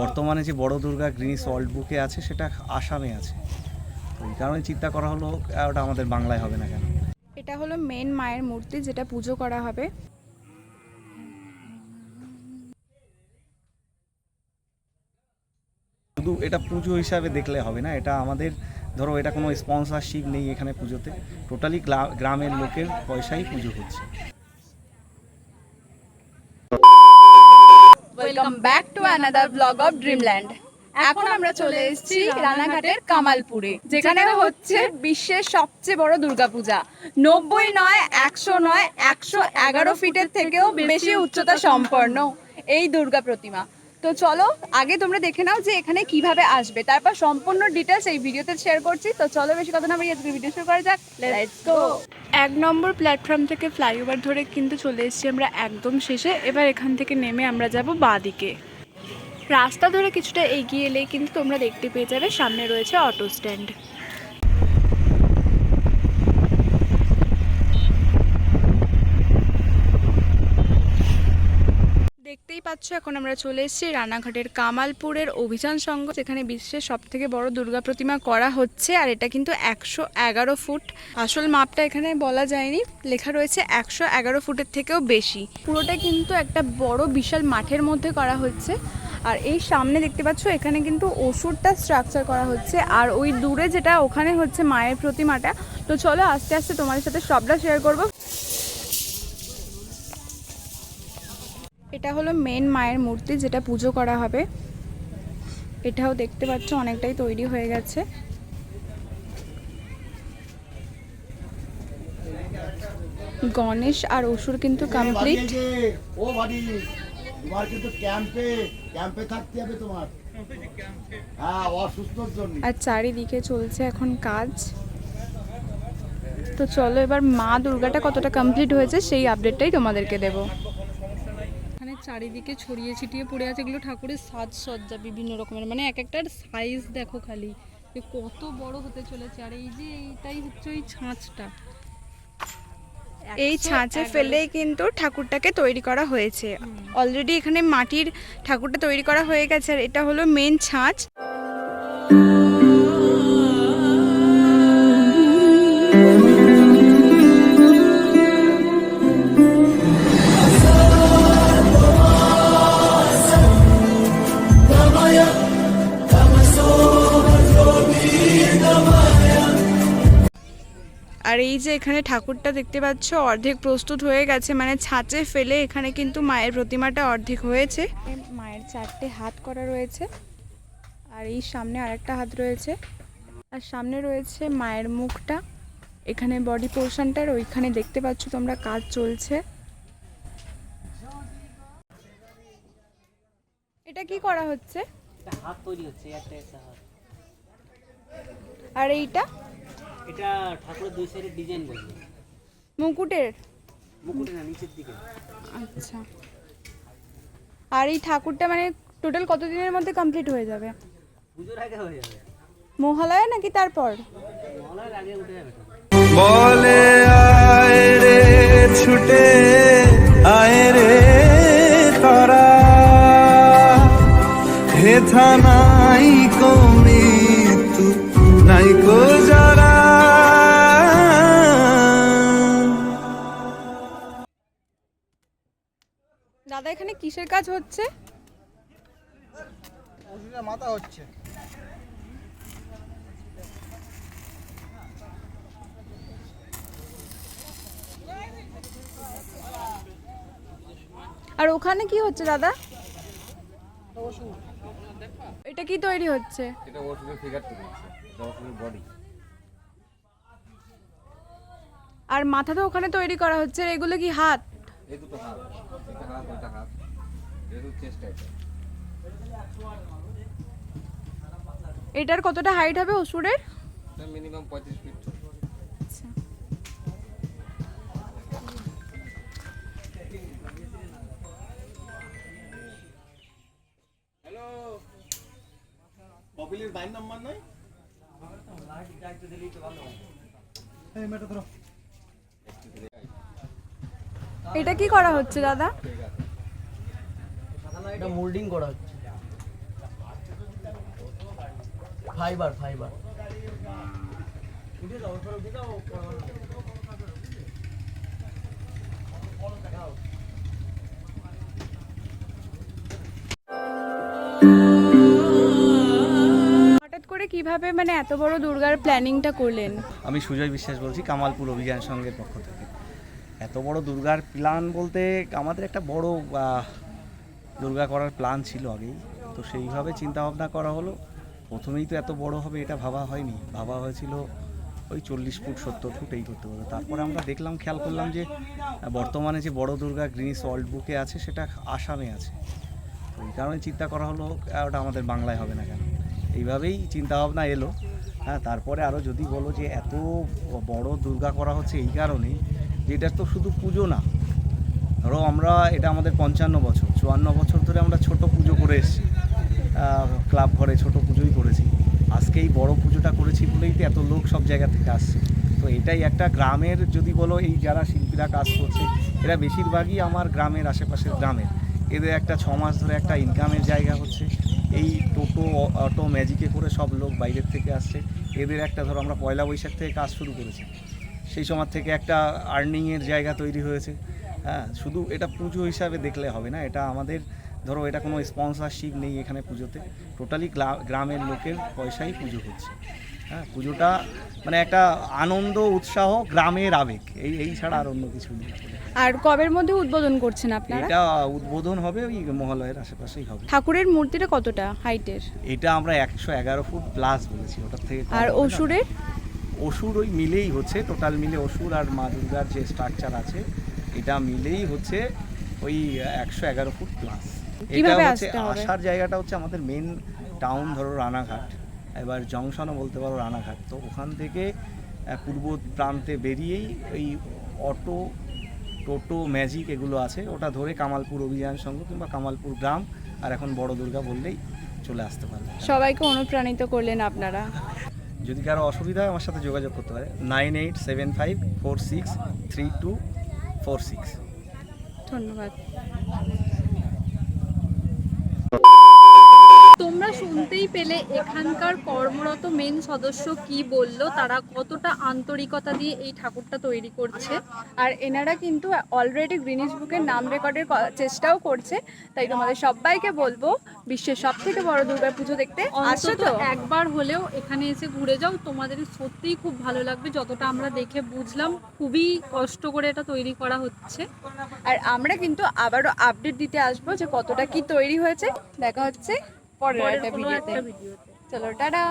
বর্তমানে যে বড় দুর্গা গ্রিনিস ওয়ার্ল্ড বুকে আছে সেটা আসামে আছে। এই কারণে চিন্তা করা হলো ওটা আমাদের বাংলায় হবে না কেন? এটা হলো মেন মায়ের মূর্তি যেটা পুজো করা হবে। শুধু এটা পুজো হিসাবে দেখলে হবে না এটা আমাদের ধরো এটা কোনো স্পন্সরশিপ নেই এখানে পুজোতে। টোটালি গ্রামের লোকের পয়সাই পুজো হচ্ছে। Welcome back to another blog of Dreamland এখন আমরা চলে এসেছি রানাঘাটের কামালপুরে, যেখানে হচ্ছে বিশ্বের সবচেয়ে বড় দুর্গাপূজা। নব্বই নয়, একশো নয়, একশো এগারো ফিটের থেকেও বেশি উচ্চতা সম্পন্ন এই দুর্গা প্রতিমা। তো চলো, আগে তোমরা দেখে নাও যে এখানে কীভাবে আসবে। তারপর সম্পূর্ণ ডিটেলস এই ভিডিওতে শেয়ার করছি। তো চলো বেশি কথা না বাড়িয়ে ভিডিও শুরু করা যাক। লেটস গো এক নম্বর প্ল্যাটফর্ম থেকে ফ্লাইওভার ধরে কিন্তু চলে এসেছি আমরা একদম শেষে। এবার এখান থেকে নেমে আমরা যাব দিকে রাস্তা ধরে কিছুটা এগিয়ে এলেই কিন্তু তোমরা দেখতে পেয়ে যাবে সামনে রয়েছে অটো স্ট্যান্ড। পাচ্ছ, এখন আমরা চলে এসেছি রানাঘাটের কামালপুরের অভিযান সংঘ যেখানে বিশ্বের সব থেকে বড় দুর্গা প্রতিমা করা হচ্ছে, আর এটা কিন্তু একশো এগারো ফুট। আসল মাপটা এখানে বলা যায়নি, লেখা রয়েছে একশো এগারো ফুটের থেকেও বেশি। পুরোটা কিন্তু একটা বড় বিশাল মাঠের মধ্যে করা হচ্ছে, আর এই সামনে দেখতে পাচ্ছ, এখানে কিন্তু ওষুধটা স্ট্রাকচার করা হচ্ছে, আর ওই দূরে যেটা, ওখানে হচ্ছে মায়ের প্রতিমাটা। তো চলো আস্তে আস্তে তোমাদের সাথে সবটা শেয়ার করব। এটা হলো মেন মায়ের মূর্তি যেটা পুজো করা হবে। এটাও দেখতে পাচ্ছ অনেকটাই তৈরি হয়ে গেছে। গণেশ আর অসুর কিন্তু কমপ্লিট ও বাড়ি। তোমার কিন্তু ক্যাম্পে ক্যাম্পে থাকতে হবে তোমার। হ্যাঁ অসুস্থর জন্য। আর চারিদিকে চলছে এখন কাজ। তো চলো এবার মা দুর্গাটা কতটা কমপ্লিট হয়েছে সেই আপডেটটাই তোমাদেরকে দেব। চারিদিকে ছড়িয়ে ছিটিয়ে পড়ে আছে। এগুলো ঠাকুরের সাজসজ্জা বিভিন্ন রকমের। মানে এক একটার সাইজ দেখো খালি। যে কত বড় হতে চলেছে। আর এই যে এইটাই হচ্ছে ওই ছাঁচটা। এই ছাঁচে ফেলেই কিন্তু ঠাকুরটাকে তৈরি করা হয়েছে। অলরেডি এখানে মাটির ঠাকুরটা তৈরি করা হয়ে গেছে। আর এটা হলো মেন ছাঁচ। আর এই যে এখানে ঠাকুরটা দেখতে পাচ্ছ অর্ধেক প্রস্তুত হয়ে গেছে মানে ছাঁচে ফেলে এখানে কিন্তু মায়ের প্রতিমাটা অর্ধেক হয়েছে। মায়ের চারটে হাত করা রয়েছে আর এই সামনে আরেকটা হাত রয়েছে। আর সামনে রয়েছে মায়ের মুখটা এখানে বডি পোর্শনটার ওইখানে দেখতে পাচ্ছ তোমরা কাজ চলছে। এটা কি করা হচ্ছে? হাত তৈরি হচ্ছে আর এইটা? এটা ঠাকুরের দুই সাইডে ডিজাইন বলবে। মুকুটের? মুকুটে না নিচের দিকে। আচ্ছা। আর এই ঠাকুরটা মানে টোটাল কতদিনের মধ্যে কমপ্লিট হয়ে যাবে? পুজোর আগে হয়ে যাবে। মহালয়া নাকি তারপর? মহলার আগে উঠে যাবে বলে আয় রে ছুটে আয় রে তারা। হেথা নাই এখানে কিসের কাজ হচ্ছে? মাথা হচ্ছে। আর ওখানে কি হচ্ছে দাদা? এটা কি তৈরি হচ্ছে? এটা ওষুধের ফিগার তৈরি হচ্ছে। এটা ওষুধের বডি আর মাথা তো ওখানে তৈরি করা হচ্ছে এগুলো কি হাত? এই দুটো হাত। এটা হাত হাত। এটার কতটা হাইট হবে অসুরের? এটা মিনিমাম পঁয়ত্রিশ ফিট আচ্ছা। কপিলের বাইর নাম্বার এটা কি করা হচ্ছে দাদা? এটা মোল্ডিং করা হচ্ছে। ফাইবার ফাইবার হঠাৎ করে কীভাবে মানে এত বড় দুর্গার প্ল্যানিংটা করলেন? আমি সুজয় বিশ্বাস বলছি কামালপুর অভিযান সংঘের পক্ষ থেকে। এত বড় দুর্গার প্ল্যান বলতে আমাদের একটা বড় দুর্গা করার প্ল্যান ছিল আগেই। তো সেইভাবে চিন্তা ভাবনা করা হলো। প্রথমেই তো এত বড় হবে এটা ভাবা হয়নি। ভাবা হয়েছিল ওই চল্লিশ ফুট, সত্তর ফুট এই করতে হবে। তারপরে আমরা দেখলাম, খেয়াল করলাম যে বর্তমানে যে বড় দুর্গা গ্রিনিস ওয়ার্ল্ড বুকে আছে, সেটা আসামে আছে। তো এই কারণে চিন্তা করা হলো, ওটা আমাদের বাংলায় হবে না কেন? এইভাবেই চিন্তা ভাবনা এলো। হ্যাঁ তারপরে আরও যদি বলো যে এত বড় দুর্গা করা হচ্ছে এই কারণেই যে এটা তো শুধু পুজো না ধরো আমরা এটা আমাদের পঞ্চান্ন বছর, চুয়ান্ন বছর ধরে আমরা ছোট পুজো করে এসেছি। ক্লাব ঘরে ছোট পুজোই করেছি। আজকে এই বড় পুজোটা করেছি বলেই তো এত লোক সব জায়গা থেকে আসছে। তো এটাই একটা গ্রামের যদি বলো এই যারা শিল্পীরা কাজ করছে, এরা বেশিরভাগই আমার গ্রামের আশেপাশের গ্রামের। এদের একটা ছ মাস ধরে একটা ইনকামের জায়গা হচ্ছে। এই টোটো, অটো, ম্যাজিকে করে সব লোক বাইরের থেকে আসছে। এদের একটা ধরো আমরা পয়লা বৈশাখ থেকে কাজ শুরু করেছি। সেই সময় থেকে একটা আর্নিংয়ের জায়গা তৈরি হয়েছে। হ্যাঁ শুধু এটা পুজো হিসাবে দেখলে হবে না এটা আমাদের ধরো এটা কোনো স্পন্সরশিপ নেই এখানে পুজোতে টোটালি গ্রামের লোকের পয়সাই পুজো হচ্ছে। হ্যাঁ পুজোটা মানে একটা আনন্দ উৎসাহ গ্রামের আবেগ এই এই ছাড়া আর অন্য কিছু নেই। আর কবের মধ্যে উদ্বোধন করছেন আপনারা? এটা উদ্বোধন হবে ওই মহালয়ের আশেপাশেই হবে। ঠাকুরের মূর্তিটা কতটা হাইটের এটা আমরা একশো এগারো ফুট প্লাস বলেছি ওটার থেকে আর অসুরের? অসুর ওই মিলেই হচ্ছে টোটাল মিলে অসুর আর মা দুর্গার যে স্ট্রাকচার আছে এটা মিলেই হচ্ছে ওই একশো এগারো ফুট প্লাস এটা হচ্ছে আসার জায়গাটা হচ্ছে আমাদের মেন টাউন ধরো রানাঘাট। এবার জংশনও বলতে পারো রানাঘাট। তো ওখান থেকে পূর্ব প্রান্তে বেরিয়েই ওই অটো টোটো ম্যাজিক এগুলো আছে। ওটা ধরে কামালপুর অভিযান সংঘ কিংবা কামালপুর গ্রাম আর এখন বড় দুর্গা বললেই চলে আসতে পারবে। সবাইকে অনুপ্রাণিত করলেন আপনারা। যদি কারও অসুবিধা হয় আমার সাথে যোগাযোগ করতে পারে। Nine eight seven five four six three two four six. ধন্যবাদ। তোমরা শুনতেই পেলে এখানকার কর্মরত মেন সদস্য কি বলল তারা কতটা আন্তরিকতা দিয়ে এই ঠাকুরটা তৈরি করছে। আর এনারা কিন্তু অলরেডি গ্রিনিস বুকের নাম রেকর্ডের চেষ্টাও করছে। তাই তোমাদের সবাইকে বলব বিশ্বের সব থেকে বড় দুর্গা পুজো দেখতে অন্তত তো। একবার হলেও এখানে এসে ঘুরে যাও তোমাদের সত্যিই খুব ভালো লাগবে। যতটা আমরা দেখে বুঝলাম খুবই কষ্ট করে এটা তৈরি করা হচ্ছে। আর আমরা কিন্তু আবারও আপডেট দিতে আসব যে কতটা কি তৈরি হয়েছে। দেখা হচ্ছে। পরের একটা ভিডিওতে চলো টাটা।